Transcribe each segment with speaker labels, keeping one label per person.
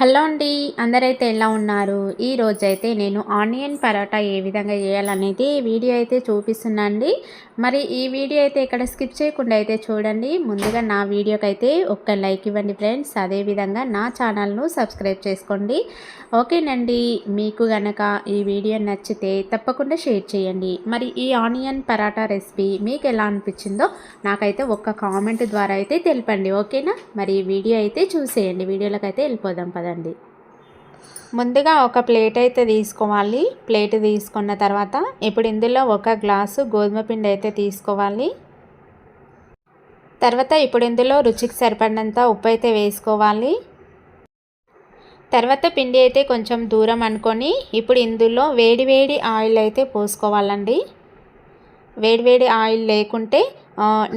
Speaker 1: Hello అండి అందరైతే ఎలా ఉన్నారు? ఈ రోజైతే నేను ఆనియన్ పరోటా ఏ విధంగా చేయాలనేది వీడియో అయితే చూపిస్తున్నా అండి మరి ఈ వీడియో అయితే ఇక్కడ స్కిప్ చేయకుండా అయితే చూడండి. ముందుగా నా వీడియోకి అయితే ఒక్క లైక్ ఇవ్వండి ఫ్రెండ్స్. అదేవిధంగా నా ఛానల్ను సబ్స్క్రైబ్ చేసుకోండి. ఓకేనండి మీకు గనక ఈ వీడియో నచ్చితే తప్పకుండా షేర్ చేయండి. మరి ఈ ఆనియన్ పరాటా రెసిపీ మీకు ఎలా అనిపించిందో నాకైతే ఒక్క కామెంట్ ద్వారా అయితే తెలిపండి. ఓకేనా? మరి ఈ వీడియో అయితే చూసేయండి. వీడియోలకైతే వెళ్ళిపోదాం పద పదండి ముందుగా ఒక ప్లేట్ అయితే తీసుకోవాలి. ప్లేట్ తీసుకున్న తర్వాత ఇప్పుడు ఇందులో ఒక గ్లాసు గోధుమ పిండి అయితే తీసుకోవాలి. తర్వాత ఇప్పుడు ఇందులో రుచికి సరిపడినంత ఉప్పు అయితే వేసుకోవాలి. తర్వాత పిండి అయితే కొంచెం దూరం అనుకొని ఇప్పుడు ఇందులో వేడివేడి ఆయిల్ అయితే పోసుకోవాలండి. వేడివేడి ఆయిల్ లేకుంటే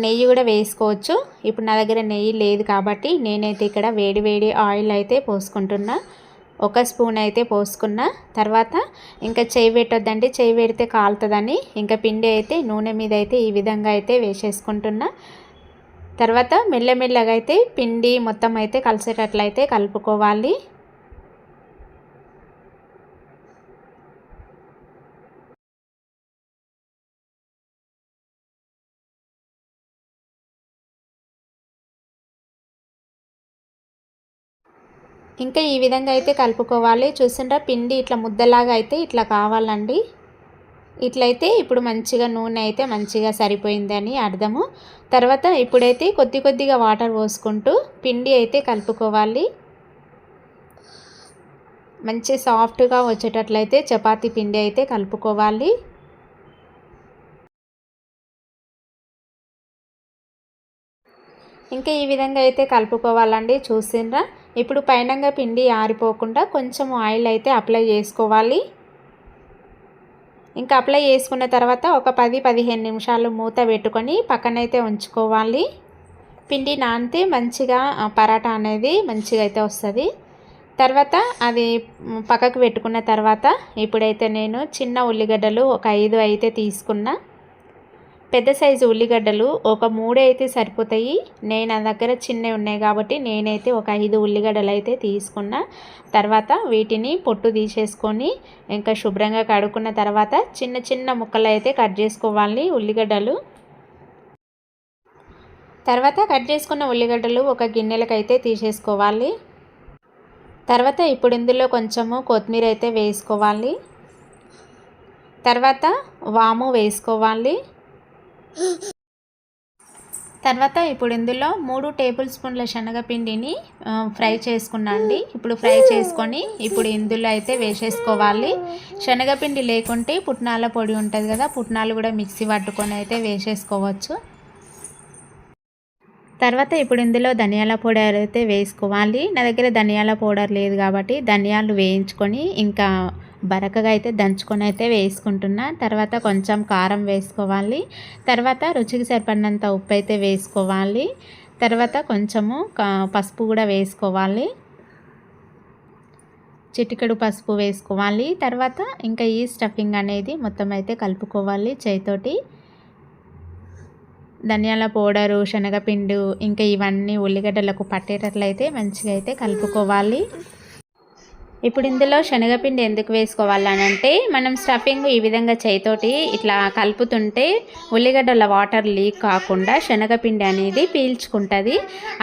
Speaker 1: నెయ్యి కూడా వేసుకోవచ్చు. ఇప్పుడు నా దగ్గర నెయ్యి లేదు కాబట్టి నేనైతే ఇక్కడ వేడి వేడి ఆయిల్ అయితే పోసుకుంటున్నా. ఒక స్పూన్ అయితే పోసుకున్న. తర్వాత ఇంకా చేయి పెట్టొద్దండి. చేయి పెడితే కాలుతుందని ఇంకా పిండి అయితే నూనె మీద అయితే ఈ విధంగా అయితే వేసేసుకుంటున్నా. తర్వాత మెల్లమెల్లగా అయితే పిండి మొత్తం అయితే కలిసేటట్లయితే కలుపుకోవాలి. ఇంకా ఈ విధంగా అయితే కలుపుకోవాలి. చూసిండ్రా పిండి ఇట్లా ముద్దలాగా అయితే ఇట్లా కావాలండి. ఇట్లయితే ఇప్పుడు మంచిగా నూనె అయితే మంచిగా సరిపోయిందని అర్థము. తర్వాత ఇప్పుడైతే కొద్ది కొద్దిగా వాటర్ పోసుకుంటూ పిండి అయితే కలుపుకోవాలి. మంచి సాఫ్ట్గా వచ్చేటట్లయితే చపాతీ పిండి అయితే కలుపుకోవాలి. ఇంకా ఈ విధంగా అయితే కలుపుకోవాలండి. చూసిండ్రా ఇప్పుడు పైనంగా పిండి ఆరిపోకుండా కొంచెం ఆయిల్ అయితే అప్లై చేసుకోవాలి. ఇంకా అప్లై చేసుకున్న తర్వాత ఒక పది పదిహేను నిమిషాలు మూత పెట్టుకొని పక్కనైతే ఉంచుకోవాలి. పిండి నానితే మంచిగా పరాటా అనేది మంచిగా అయితే వస్తుంది. తర్వాత అది పక్కకు పెట్టుకున్న తర్వాత ఇప్పుడైతే నేను చిన్న ఉల్లిగడ్డలు ఒక ఐదు అయితే తీసుకున్నా. పెద్ద సైజు ఉల్లిగడ్డలు ఒక మూడే అయితే సరిపోతాయి. నేను నా దగ్గర చిన్నవి ఉన్నాయి కాబట్టి నేనైతే ఒక ఐదు ఉల్లిగడ్డలు అయితే తీసుకున్న. తర్వాత వీటిని పొట్టు తీసేసుకొని ఇంకా శుభ్రంగా కడుక్కున్న తర్వాత చిన్న చిన్న ముక్కలు అయితే కట్ చేసుకోవాలి ఉల్లిగడ్డలు. తర్వాత కట్ చేసుకున్న ఉల్లిగడ్డలు ఒక గిన్నెలకైతే తీసేసుకోవాలి. తర్వాత ఇప్పుడు ఇందులో కొంచెము కొత్తిమీర అయితే వేసుకోవాలి. తర్వాత వాము వేసుకోవాలి. తర్వాత ఇప్పుడు ఇందులో మూడు టేబుల్ స్పూన్ల శనగపిండిని ఫ్రై చేసుకున్నా అండి. ఇప్పుడు ఫ్రై చేసుకొని ఇప్పుడు ఇందులో అయితే వేసేసుకోవాలి. శనగపిండి లేకుంటే పుట్నాల పొడి ఉంటుంది కదా పుట్నాలు కూడా మిక్సీ పట్టుకొని అయితే వేసేసుకోవచ్చు. తర్వాత ఇప్పుడు ఇందులో ధనియాల పౌడర్ అయితే వేసుకోవాలి. నా దగ్గర ధనియాల పౌడర్ లేదు కాబట్టి ధనియాలు వేయించుకొని ఇంకా బరకగా అయితే దంచుకొని అయితే వేసుకుంటున్నా. తర్వాత కొంచెం కారం వేసుకోవాలి. తర్వాత రుచికి సరిపడినంత ఉప్పు అయితే వేసుకోవాలి. తర్వాత కొంచెము పసుపు కూడా వేసుకోవాలి. చిటికెడు పసుపు వేసుకోవాలి. తర్వాత ఇంకా ఈ స్టఫింగ్ అనేది మొత్తం అయితే కలుపుకోవాలి చేతితోటి ధనియాల పౌడరు శనగపిండు ఇంకా ఇవన్నీ ఉల్లిగడ్డలకు పట్టేటట్లయితే మంచిగా అయితే కలుపుకోవాలి. ఇప్పుడు ఇందులో శనగపిండి ఎందుకు వేసుకోవాలనంటే మనం స్టఫింగ్ ఈ విధంగా చేతోటి ఇట్లా కలుపుతుంటే ఉల్లిగడ్డల వాటర్ లీక్ కాకుండా శనగపిండి అనేది పీల్చుకుంటుంది.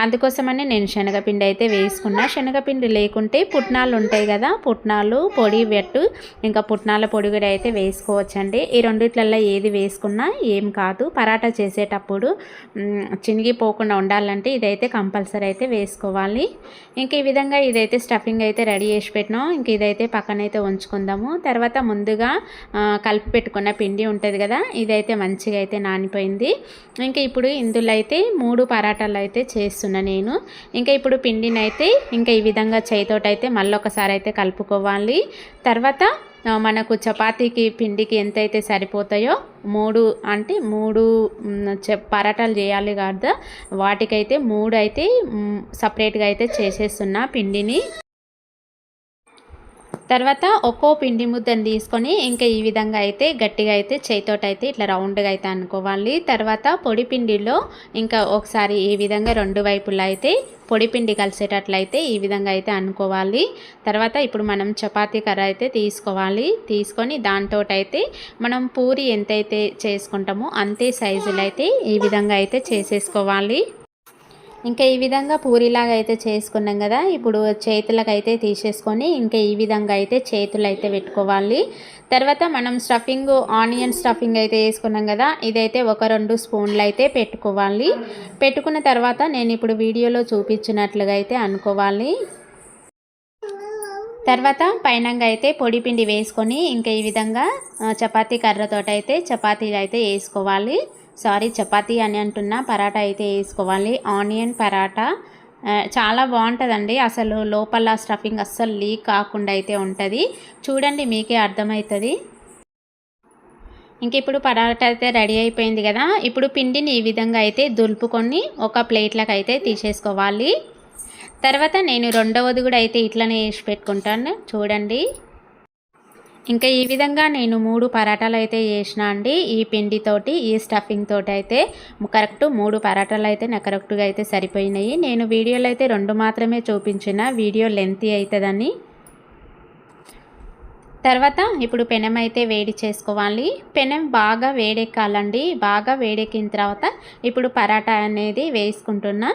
Speaker 1: అందుకోసమని నేను శనగపిండి అయితే వేసుకున్నా. శనగపిండి లేకుంటే పుట్నాలు ఉంటాయి కదా పుట్నాలు పొడి పెట్టు ఇంకా పుట్నాల పొడి కూడా అయితే వేసుకోవచ్చండి. ఈ రెండిట్లలో ఏది వేసుకున్నా ఏం కాదు. పరాటా చేసేటప్పుడు చినిగిపోకుండా ఉండాలంటే ఇదైతే కంపల్సరీ అయితే వేసుకోవాలి. ఇంకా ఈ విధంగా ఇదైతే స్టఫింగ్ అయితే రెడీ చేసి పెట్టినాం ఇంక ఇదైతే పక్కనైతే ఉంచుకుందాము. తర్వాత ముందుగా కలిపి పెట్టుకున్న పిండి ఉంటుంది కదా ఇదైతే మంచిగా అయితే నానిపోయింది. ఇంకా ఇప్పుడు ఇందులో అయితే మూడు పరాటాలు అయితే చేస్తున్నా నేను. ఇంకా ఇప్పుడు పిండిని అయితే ఇంకా ఈ విధంగా చేతోటైతే మళ్ళీ ఒకసారి అయితే కలుపుకోవాలి. తర్వాత మనకు చపాతీకి పిండికి ఎంతైతే సరిపోతాయో మూడు అంటే మూడు పరాటాలు చేయాలి కదా వాటికైతే మూడు అయితే సపరేట్గా అయితే చేసేస్తున్నా పిండిని. తర్వాత ఒక్కో పిండి ముద్దను తీసుకొని ఇంకా ఈ విధంగా అయితే గట్టిగా అయితే చేతితోటి అయితే ఇట్లా రౌండ్గా అయితే అనుకోవాలి. తర్వాత పొడి పిండిలో ఇంకా ఒకసారి ఈ విధంగా రెండు వైపులా అయితే పొడి పిండి కలిసేటట్లయితే ఈ విధంగా అయితే అనుకోవాలి. తర్వాత ఇప్పుడు మనం చపాతీ కర్ర అయితే తీసుకోవాలి. తీసుకొని దాంతో అయితే మనం పూరి ఎంతైతే చేసుకుంటామో అంతే సైజులు అయితే ఈ విధంగా అయితే చేసేసుకోవాలి. ఇంకా ఈ విధంగా పూరిలాగా అయితే చేసుకున్నాం కదా. ఇప్పుడు చేతులకు అయితే తీసేసుకొని ఇంకా ఈ విధంగా అయితే చేతులు అయితే పెట్టుకోవాలి. తర్వాత మనం స్టఫింగ్ ఆనియన్ స్టఫింగ్ అయితే వేసుకున్నాం కదా. ఇదైతే ఒక రెండు స్పూన్లు అయితే పెట్టుకోవాలి. పెట్టుకున్న తర్వాత నేను ఇప్పుడు వీడియోలో చూపించినట్లుగా అయితే అనుకోవాలి. తర్వాత పైనంగా అయితే పొడి పిండి వేసుకొని ఇంకా ఈ విధంగా చపాతీ కర్రతోటైతే చపాతీలు అయితే వేసుకోవాలి. సారీ చపాతీ అని అంటున్నా. పరాటా అయితే వేసుకోవాలి. ఆనియన్ పరాటా. చాలా బాగుంటుందండి. అసలు లోపల స్టఫింగ్ అస్సలు లీక్ కాకుండా అయితే ఉంటుంది. చూడండి మీకే అర్థమవుతుంది. ఇంక ఇప్పుడు పరాటా అయితే రెడీ అయిపోయింది కదా. ఇప్పుడు పిండిని ఈ విధంగా అయితే దులుపుకొని ఒక ప్లేట్లకు అయితే తీసేసుకోవాలి. తర్వాత నేను రెండవది కూడా అయితే ఇట్లనే వేసి పెట్టుకుంటాను. చూడండి. ఇంకా ఈ విధంగా నేను మూడు పరాటాలు అయితే చేసిన అండి. ఈ పిండితోటి ఈ స్టఫింగ్ తోటి అయితే కరెక్ట్ మూడు పరాటాలు అయితే నాకు కరెక్ట్గా అయితే సరిపోయినాయి. నేను వీడియోలో అయితే రెండు మాత్రమే చూపించిన. వీడియో లెంతీ అవుతుందని తర్వాత ఇప్పుడు పెనం అయితే వేడి చేసుకోవాలి. పెనం బాగా వేడెక్కాలండి. బాగా వేడెక్కిన తర్వాత ఇప్పుడు పరాటా అనేది వేసుకుంటున్నా.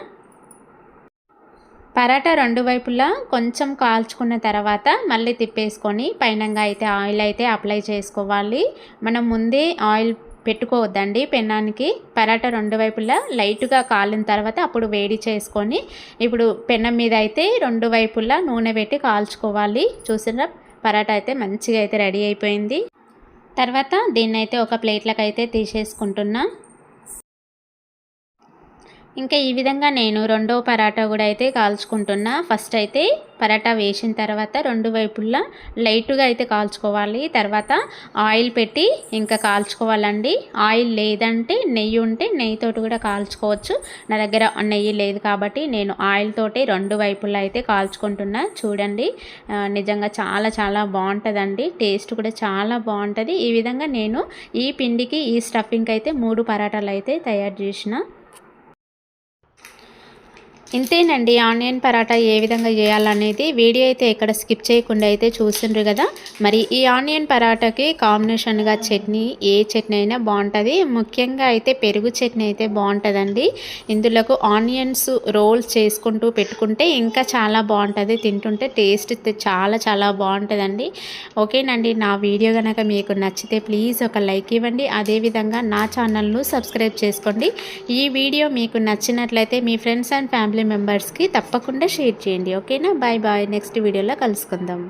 Speaker 1: పరాటా రెండు వైపులా కొంచెం కాల్చుకున్న తర్వాత మళ్ళీ తిప్పేసుకొని పైనంగా అయితే ఆయిల్ అయితే అప్లై చేసుకోవాలి. మనం ముందే ఆయిల్ పెట్టుకోవద్దండి పెన్నానికి. పరాటా రెండు వైపులా లైట్గా కాలిన తర్వాత అప్పుడు వేడి చేసుకొని ఇప్పుడు పెన్నం మీద అయితే రెండు వైపులా నూనె పెట్టి కాల్చుకోవాలి. చూసిన పరాటా అయితే మంచిగా అయితే రెడీ అయిపోయింది. తర్వాత దీన్ని అయితే ఒక ప్లేట్లకు అయితే తీసేసుకుంటున్నా. ఇంకా ఈ విధంగా నేను రెండో పరాటా కూడా అయితే కాల్చుకుంటున్నా. ఫస్ట్ అయితే పరాటా వేసిన తర్వాత రెండు వైపులా లైట్గా అయితే కాల్చుకోవాలి. తర్వాత ఆయిల్ పెట్టి ఇంకా కాల్చుకోవాలండి. ఆయిల్ లేదంటే నెయ్యి ఉంటే నెయ్యితోటి కూడా కాల్చుకోవచ్చు. నా దగ్గర నెయ్యి లేదు కాబట్టి నేను ఆయిల్ తోటి రెండు వైపులా అయితే కాల్చుకుంటున్నా. చూడండి నిజంగా చాలా చాలా బాగుంటుందండి. టేస్ట్ కూడా చాలా బాగుంటుంది. ఈ విధంగా నేను ఈ పిండికి ఈ స్టఫింగ్కి అయితే మూడు పరాటాలు అయితే తయారు చేసిన. ఇంతేనండి ఆనియన్ పరాటా ఏ విధంగా చేయాలనేది వీడియో అయితే ఎక్కడ స్కిప్ చేయకుండా అయితే చూసిండ్రు కదా. మరి ఈ ఆనియన్ పరాటాకి కాంబినేషన్గా చట్నీ ఏ చట్నీ అయినా బాగుంటుంది. ముఖ్యంగా అయితే పెరుగు చట్నీ అయితే బాగుంటుందండి. ఇందులోకి ఆనియన్స్ రోల్స్ చేసుకుంటూ పెట్టుకుంటే ఇంకా చాలా బాగుంటుంది. తింటుంటే టేస్ట్ చాలా చాలా బాగుంటుందండి. ఓకేనండి నా వీడియో కనుక మీకు నచ్చితే ప్లీజ్ ఒక లైక్ ఇవ్వండి. అదేవిధంగా నా ఛానల్ను సబ్స్క్రైబ్ చేసుకోండి. ఈ వీడియో మీకు నచ్చినట్లయితే మీ ఫ్రెండ్స్ అండ్ ఫ్యామిలీ మెంబర్స్కి తప్పకుండా షేర్ చేయండి. ఓకేనా బాయ్ బాయ్ నెక్స్ట్ వీడియోలో కలుసుకుందాం.